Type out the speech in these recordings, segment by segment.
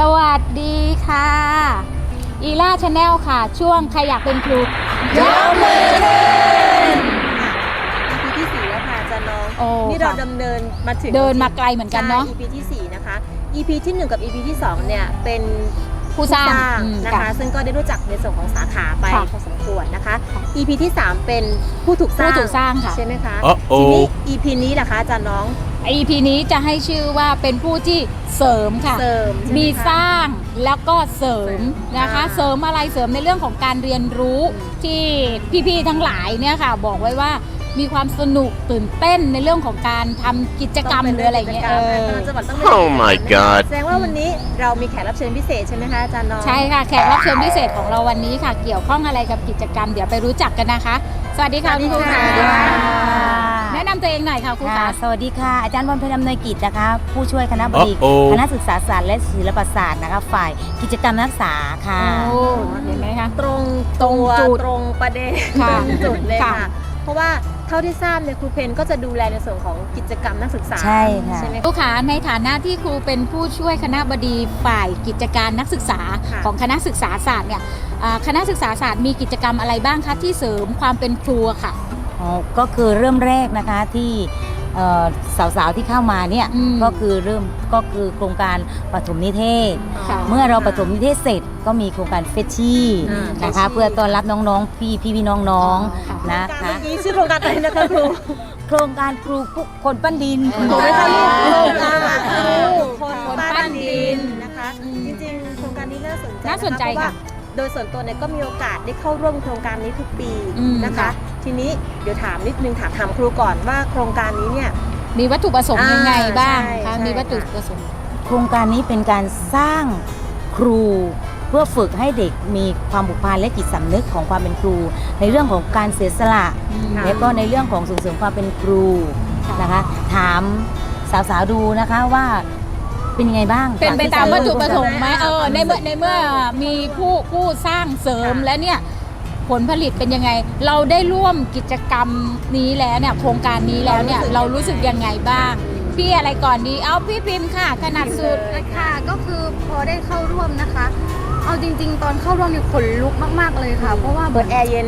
สวัสดีค่ะ อีล่าชาแนลค่ะ ช่วงใครอยากเป็นครูยกมือขึ้น EP ที่สี่แล้วค่ะอาจารย์น้อง โอ้นี่เราค่ะดำเนินมาถึงเดินมาไกลเหมือนกันเนาะ ใช่ EP ที่สี่นะคะ EP ที่หนึ่งกับ EP ที่สองเนี่ยเป็น ผู้สร้างอืมนะคะ ซึ่งก็ได้รู้จักในส่วนของสาขาไปค่ะ พอสมควรนะคะ EP ที่สามเป็นผู้ถูกสร้างผู้ถูกสร้างค่ะ ใช่ไหมคะ Uh-oh ทีนี้ EP นี้ล่ะคะอาจารย์น้อง EP นี้จะให้ชื่อว่าเป็นผู้ที่เสริมค่ะ เสริมใช่ไหมีคะ สร้างแล้วก็เสริมนะคะ อ่าเสริมอะไรเสริมในเรื่องของการเรียนรู้อืมที่พี่ๆทั้งหลายเนี่ยค่ะ บอกไว้ว่า มีความสนุกตื่นเต้นในเรื่องของการทำกิจกรรมหรืออะไรอย่างเงี้ยเออต้องจังหวัดต้องเป็น Oh my god แสดงว่าวันนี้เรามีแขกรับเชิญพิเศษใช่ไหมคะอาจารย์น้องใช่ค่ะแขกรับเชิญพิเศษของเราวันนี้ค่ะ เกี่ยวข้องอะไรกับกิจกรรม เดี๋ยวไปรู้จักกันนะคะ สวัสดีค่ะคุณครูค่ะสวัสดีค่ะ แนะนำตัวเองหน่อยค่ะครูค่ะ ค่ะสวัสดีค่ะ อาจารย์บอลเพชรดำเนยกิจนะคะ ผู้ช่วยคณะบดีโอ้โอ้คณะศึกษาศาสตร์และศิลปศาสตร์นะคะ ฝ่ายกิจกรรมนักศึกษาค่ะ โอ้เห็นไหมคะ ตรงตรงตัวจุดตรงประเด็นค่ะตรงจุดเลยค่ะ ค่ะ เพราะว่า เท่าที่ทราบเนี่ยครูเพนก็จะดูแลในส่วนของกิจกรรมนักศึกษาใช่ค่ะใช่ไหม ครูขาในฐานะที่ครูเป็นผู้ช่วยคณะบดีฝ่ายกิจการนักศึกษาค่ะ ของคณะศึกษาศาสตร์เนี่ยอ่าคณะศึกษาศาสตร์มีกิจกรรมอะไรบ้างคะที่เสริมความเป็นครูอะค่ะ อ๋อก็คือเริ่มแรกนะคะที่เอ่อ สาวๆที่เข้ามาเนี่ยอืมก็คือเริ่มก็คือโครงการปฐมนิเทศ ค่ะ เมื่อเราปฐมนิเทศเสร็จก็มีโครงการเฟชชี่อืมนะคะ Fetchie เพื่อต้อนรับน้องๆ พี่พี่พี่น้องค่ะๆนะการคะ เมื่อกี้ชื่อโครงการอะไรนะคะครู โครงการครูผู้คนปั้นดินอืมถูกไหมคะลูกโครงการเอครูอคนบ้านดินนะคะ อืมจริงๆ โครงการนี้น่าสนใจน่าสนใจเพราะว่าค่ะโดยส่วนตัวเนี่ยก็มีโอกาสได้เข้าร่วมโครงการนี้ทุกปีอืมนะคะ ค่ะ ทีนี้เดี๋ยวถามนิดนึงถามถามครูก่อนว่าโครงการนี้เนี่ย มีวัตถุประสงค์ยังไงบ้างอ่าใช่คะใช่มีวัตถุประสงค์ โครงการนี้เป็นการสร้างครูเพื่อฝึกให้เด็กมีความผูกพันและจิตสำนึกของความเป็นครู ในเรื่องของการเสียสละ ค่ะ และก็ในเรื่องของส่งเสริมความเป็นครูค่ะนะคะ ถามสาวๆดูนะคะว่าเป็นยังไงบ้างเป็นไปจกที่ตามสวัตถุดูประสงค์ไหมเออในเมื่อในเมื่อมีผู้ผู้สร้างเสริมค่ะ และเนี่ย ผลผลิตเป็นยังไง เราได้ร่วมกิจกรรมนี้แล้วเนี่ยโครงการนี้แล้วเนี่ยเรารู้สึกยังไงบ้าง พี่อะไรก่อนดี เอาพี่พิมพ์ค่ะถนัดสุด ค่ะก็คือพอได้เข้าร่วมนะคะ เอาจริง ๆ ตอนเข้าร่วมนี่ขนลุกมากๆเลยค่ะ เพราะว่าเปิดแอร์เย็น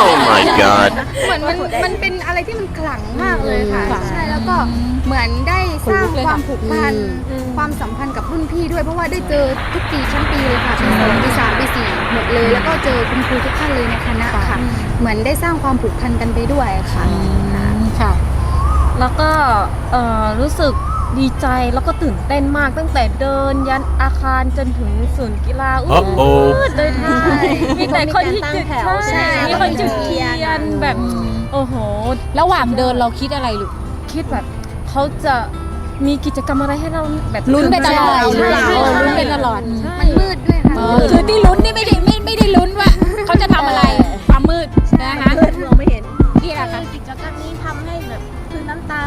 Oh my god เหมือนมันมันเป็นอะไรที่มันขลังมากเลยค่ะค่ะใช่แล้วก็เหมือนได้สร้างขนลุกเลยคค่ะวามผูกพันอืม ความสัมพันธ์กับรุ่นพี่ด้วยเพราะว่าได้เจอทุกปีชั้นปีเลยค่ะปีสองปีสามปีสี่หมดเลย แล้วก็เจอคุณครูทุกท่านเลยในคณะค่ะ เหมือนได้สร้างความผูกพันกันไปด้วยค่ะ ค่ะ แล้วก็เอ่อรู้สึก ดีใจแล้วก็ตื่นเต้นมากตั้งแต่เดินยันอาคารจนถึงศูนย์กีฬาอู้ Uh-oh เลยค่ะมีแต่คนที่จุดมีการตั้งแถวใช่ ใช่มีคนจุดเทียนแบบ โอ้โห ระหว่างเดินเราคิดอะไรลูก คิดแบบเขาจะมีกิจกรรมอะไรให้เราแบบลุ้นไปตลอดใช่เอใช่อลุ้นไปตลอด ใช่มันมืดด้วยค่ะเออคือที่ลุ้นนี่ไม่ได้ไม่ไม่ได้ลุ้นว่าเขาจะทำอะไรความมืดนะคะเพื่อนมองไม่เห็นพี่ล่ะคะกิจกรรมนี้ทำให้แบบคือน้ำตา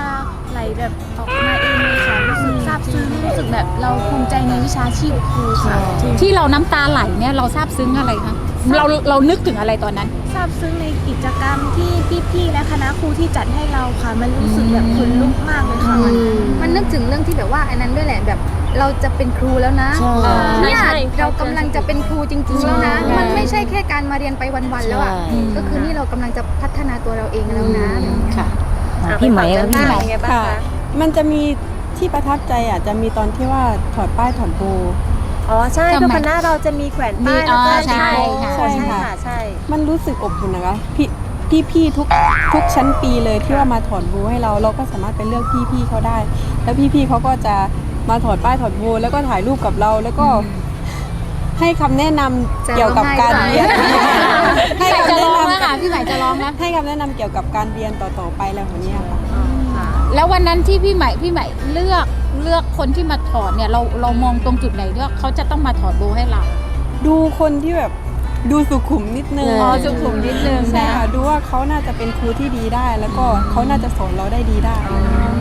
ไหลแบบออกมาเองเลยค่ะรู้สึกซาบซึ้งรู้สึกแบบเราภูมิใจในวิชาชีพครูค่ะที่เราน้ำตาไหลเนี่ยเราซาบซึ้งอะไรคะเราเรานึกถึงอะไรตอนนั้น ซาบซึ้งในกิจกรรมที่พี่ๆและคณะครูที่จัดให้เราค่ะ มันรู้สึกแบบขนลุกมากเลยค่ะมันมันนึกถึงเรื่องที่แบบว่าอันนั้นด้วยแหละแบบเราจะเป็นครูแล้วนะใช่เออเนี่ยใช่เรากำลังจะเป็นครูจริงๆแล้วนะใช่มันไม่ใช่แค่การมาเรียนไปวันๆแล้วอะใช่ก็คือนี่เรากำลังจะพัฒนาตัวเราเองแล้วนะ ค่ะ อะพี่ไหมอะพี่ไหมเป็นไงบ้างค่ะ คะ มันจะมีที่ประทับใจอะจะมีตอนที่ว่าถอดป้ายถอดโบ อ๋อใช่ทำไมทุกคณะเราจะมีแขวนป้ายมีแล้วก็อ๋อใช่ใช่ค่ะใช่ค่ะใช่มันรู้สึกอบอุ่นนะคะพี่พี่พี่ทุกทุกชั้นปีเลยที่ว่ามาถอดโบให้เราเราก็สามารถไปเลือกพี่พี่เขาได้ แล้วพี่พี่เขาก็จะมาถอดป้ายถอดโบแล้วก็ถ่ายรูปกับเราแล้วก็ให้คำแนะนำจะเกี่ยวกับการร้องไห้เรียนพี่ ให้คำแนะนำเกี่ยวกับการเรียนต่อๆไปแล้วแบบเนี้ยค่ะ แล้ววันนั้นที่พี่ใหม่พี่ใหม่เลือกเลือกคนที่มาถอดเนี่ยเราเรามองตรงจุดไหนว่าเขาจะต้องมาถอดโบให้เรา ดูคนที่แบบ ดูสุขุมนิดนึงอ๋อสุขุมนิดนึงใช่นะค่ะดูว่าเขาน่าจะเป็นครูที่ดีได้ แล้วก็เขาน่าจะสอนเราได้ดีได้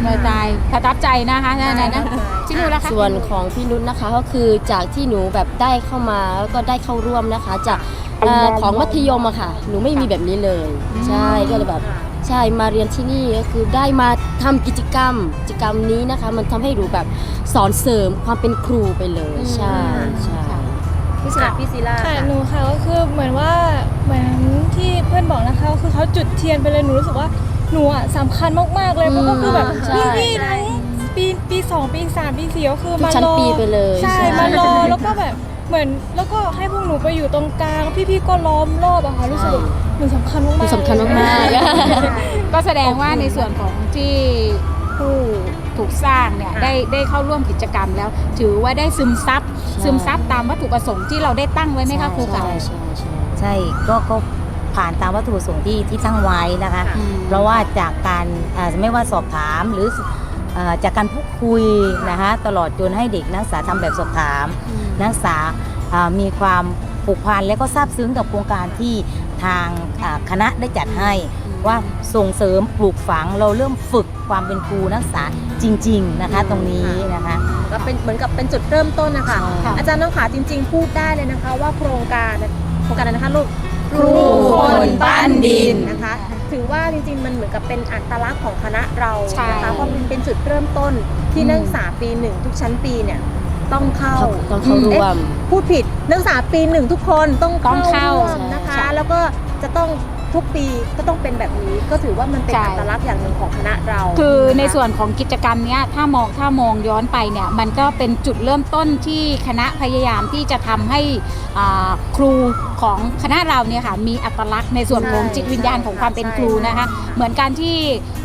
เลยตายประทับใจนะคะนั่นนะนะชินูแล้วคะส่วนของพี่นุชนะคะก็คือจากที่หนูแบบได้เข้ามาแล้วก็ได้เข้าร่วมนะคะจากเอ่อของมัธยมอะค่ะ หนูไม่มีแบบนี้เลย ใช่ก็เลยแบบใช่มาเรียนที่นี่ก็คือได้มาทำกิจกรรม กิจกรรมนี้นะคะ มันทำให้หนูแบบสอนเสริมความเป็นครูไปเลย ใช่ใช่ พี่ศิลาพี่ศิลาค่ะค่ะหนูค่ะก็คือเหมือนว่าเหมือนที่เพื่อนบอกนะคะก็คือเขาจุดเทียนไปเลยหนูรู้สึกว่าหนูอะสำคัญมากๆเลยเพราะก็คือแบบใช่พี่ๆทั้งปีปีสองปีสามปีสี่ก็คือทุกมาชั้นรอปีไปเลยใช่ใช่มารอแล้วก็แบบเหมือนแล้วก็ให้พวกหนูไปอยู่ตรงกลางพี่ๆก็ล้อมรอบอะค่ะรู้สึกแบบหนูสำคัญมากๆหนูสำคัญมากๆก็แสดงว่าในส่วนของที่ผู้ ถูกสร้างเนี่ยได้ได้เข้าร่วมกิจกรรมแล้ว ถือว่าได้ซึมซับใช่ซึมซับตามวัตถุประสงค์ที่เราได้ตั้งไว้ไหมคะครูขาใช่ใช่ใช่ใช่ก็ก็ผ่านตามวัตถุประสงค์ที่ที่ตั้งไว้นะคะอืมเพราะว่าจากการอ่าไม่ว่าสอบถามหรือเอ่อจากการพูดคุยนะคะตลอดจนให้เด็กนักศึกษาทำแบบสอบถาม นักศึกษาอ่ามีความผูกพันและก็ซาบซึ้งกับโครงการที่ทางอ่าคณะได้จัดให้ ว่าส่งเสริมปลูกฝังเราเริ่มฝึกความเป็นครูนักศึกษาจริง ๆนะคะ ตรงนี้นะคะ ก็เป็นเหมือนกับเป็นจุดเริ่มต้นนะคะใช่อาจารย์น้องขาจริง ๆ พูดได้เลยนะคะ ว่าโครงการโครงการอะไรนะคะลูกครูคนบ้านดินนะคะ ถือว่าจริงๆมันเหมือนกับเป็นอัตลักษณ์ของคณะเราใช่ นะคะเพราะมันเป็นจุดเริ่มต้นที่นักศึกษาปีหนึ่งทุกชั้นปีเนี่ยต้องเข้า ต้องเข้าร่วม พูดผิดนักศึกษาปีหนึ่งทุกคนต้องต้องเข้าร่วมนะคะแล้วก็จะต้อง ทุกปีก็ต้องเป็นแบบนี้ ก็ถือว่ามันเป็นใช่ อัตลักษณ์อย่างหนึ่งของคณะเราคือในะะส่วนของกิจกรรมเนี้ยถ้ามองถ้ามองย้อนไปเนี่ยมันก็เป็นจุดเริ่มต้นที่คณะพยายามที่จะทำให้อ่าครูของคณะเราเนี่ยค่ะมีอัตลักษณ์ในส่วนของใช่จิตวิญญาณของความเป็นใช่ครูนะคะ เหมือนการที่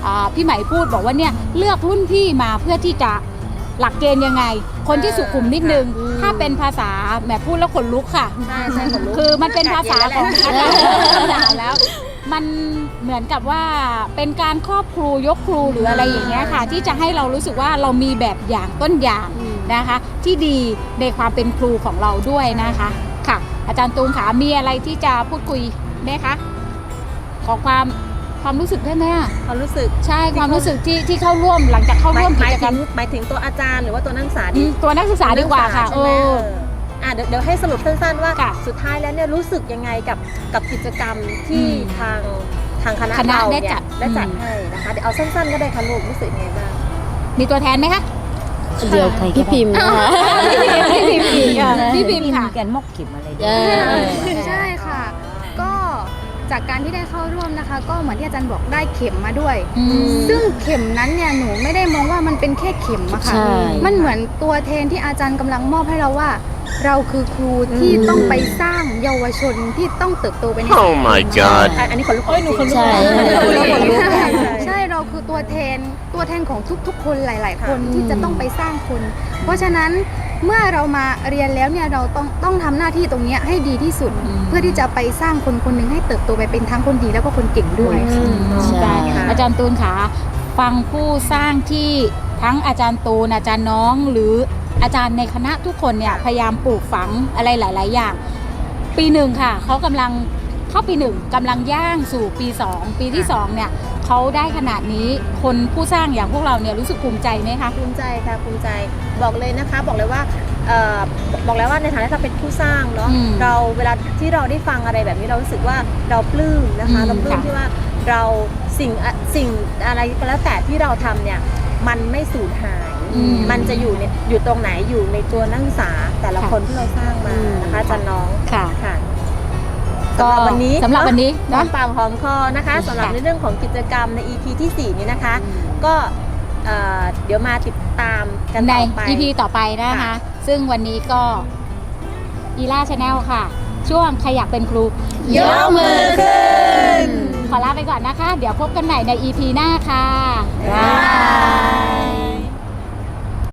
อ่าพี่ใหม่พูดบอกว่าเนี่ยเลือกรุ่นพี่มาเพื่อที่จะหลักเกณฑ์ยังไง คนที่สุขุมนิดนึงถ้า เป็นภาษาแหมพูดแล้วขนลุกค่ะ ใช่ใช่ขนลุก คือมันเป็นภาษาของอากาศเย็นแล้วแหละหนาวแล้ว มันเหมือนกับว่าเป็นการครอบครูยกครูหรืออะไรอย่างเงี้ยค่ะ ที่จะให้เรารู้สึกว่าเรามีแบบอย่างต้นอย่างนะคะ ที่ดีในความเป็นครูของเราด้วยนะคะค่ะ อาจารย์ตูนขามีอะไรที่จะพูดคุยไหมคะขอความ ความรู้สึกได้ไหมอะความรู้สึกใช่ความรู้สึกที่ที่เข้าร่วมหลังจากเข้าหมายร่วมหกิมายจกรถึรมงหมายถึงตัวอาจารย์หรือว่าตัวนักศึกษาอืดีมตัวนักศึกษาดีกว่าค่ะใช่เอไหมอเอออะเดี๋ยวเดี๋ยวให้สรุปสั้นๆว่าค่ะสุดท้ายแล้วเนี่ยรู้สึกยังไงกับกับกิจกรรมที่อืมทางทางคณะคณะเราได้เนี่ยจัดได้จัดอืม ให้นะคะเดี๋ยวเอาสั้นๆก็ได้ค่ะลูกรู้สึกยังไงบ้าง มีตัวแทนไหมคะ เดี๋ยวพี่พิมพ์นะคะ พี่พิมพ์อีกอะ พี่พิมพ์ค่ะ แกนมอกเก็บอะไรเออใช่ค่ะก็ จากการที่ได้เข้าร่วมนะคะ ก็เหมือนที่อาจารย์บอกได้เข็มมาด้วย อืมซึ่งเข็มนั้นเนี่ยหนูไม่ได้มองว่ามันเป็นแค่เข็มอะค่ะใช่ มันเหมือนตัวแทนที่อาจารย์กำลังมอบให้เราว่า เราคือครูที่ต้องไปสร้างเยาวชนที่ต้องเติบโตไปใน Oh my god. อันอันนี้ขนลุกเอ้ยหนูขนลุกใช่ใช่ ใช่เราคือตัวแทนตัวแทนของทุกๆ คนหลาย ๆ คนที่จะต้องไปสร้างคน เพราะฉะนั้น เมื่อเรามาเรียนแล้วเนี่ยเราต้องต้องทำหน้าที่ตรงเนี้ยให้ดีที่สุดอืมเพื่อที่จะไปสร้างคนคนหนึ่งให้เติบโตไปเป็นทั้งคนดีแล้วก็คนเก่งด้วยค่ะ ใช่ได้อาจารย์ตูนขาฟังผู้สร้างที่ทั้งอาจารย์ตูนอาจารย์น้อง หรืออาจารย์ในคณะทุกคนเนี่ยพยายามปลูกฝังอะไรหลาย ๆ อย่าง ปีหนึ่งค่ะเขากำลัง เข้าปีหนึ่งกำลังย่างสู่ปีสองปีที่สองเนี่ยเขาได้ขนาดนี้คนผู้สร้างอย่างพวกเราเนี่ยรู้สึกภูมิใจไหมคะภูมิใจค่ะภูมิใจบอกเลยนะคะบอกเลยว่าเอ่อบอกแล้วว่าในฐานะที่เราเป็นผู้สร้างเนาะอืมเราเวลาที่เราได้ฟังอะไรแบบนี้เรารู้สึกว่าเราปลื้มนะคะอืมเราปลื้มค่ะที่ว่าเราสิ่งอะสิ่งอะไรก็แล้วแต่ที่เราทำเนี่ยมันไม่สูญหายอืมมันจะอยู่ในอยู่ตรงไหนอยู่ในตัวนักศึกษาแต่ละค่ะคนที่เราสร้างมานะคะอาจันน้องค่ะค่ะก็ สำหรับวันนี้สำหรับวันนี้น้อเนาะงปากหอมคอนะคะสำหรับค่ะ ในเรื่องของกิจกรรมใน EP ที่ 4 นี้นะคะ ก็เอ่อเดี๋ยวมาติดตามกันใน ต่อไป EP ต่อไปนะคะ ค่ะ ซึ่งวันนี้ก็อีล่าชาแนลค่ะ ช่วงใครอยากเป็นครู ยกมือขึ้น ขอลาไปก่อนนะคะ เดี๋ยวพบกันใหม่ใน EP หน้าค่ะ บ๊ายบาย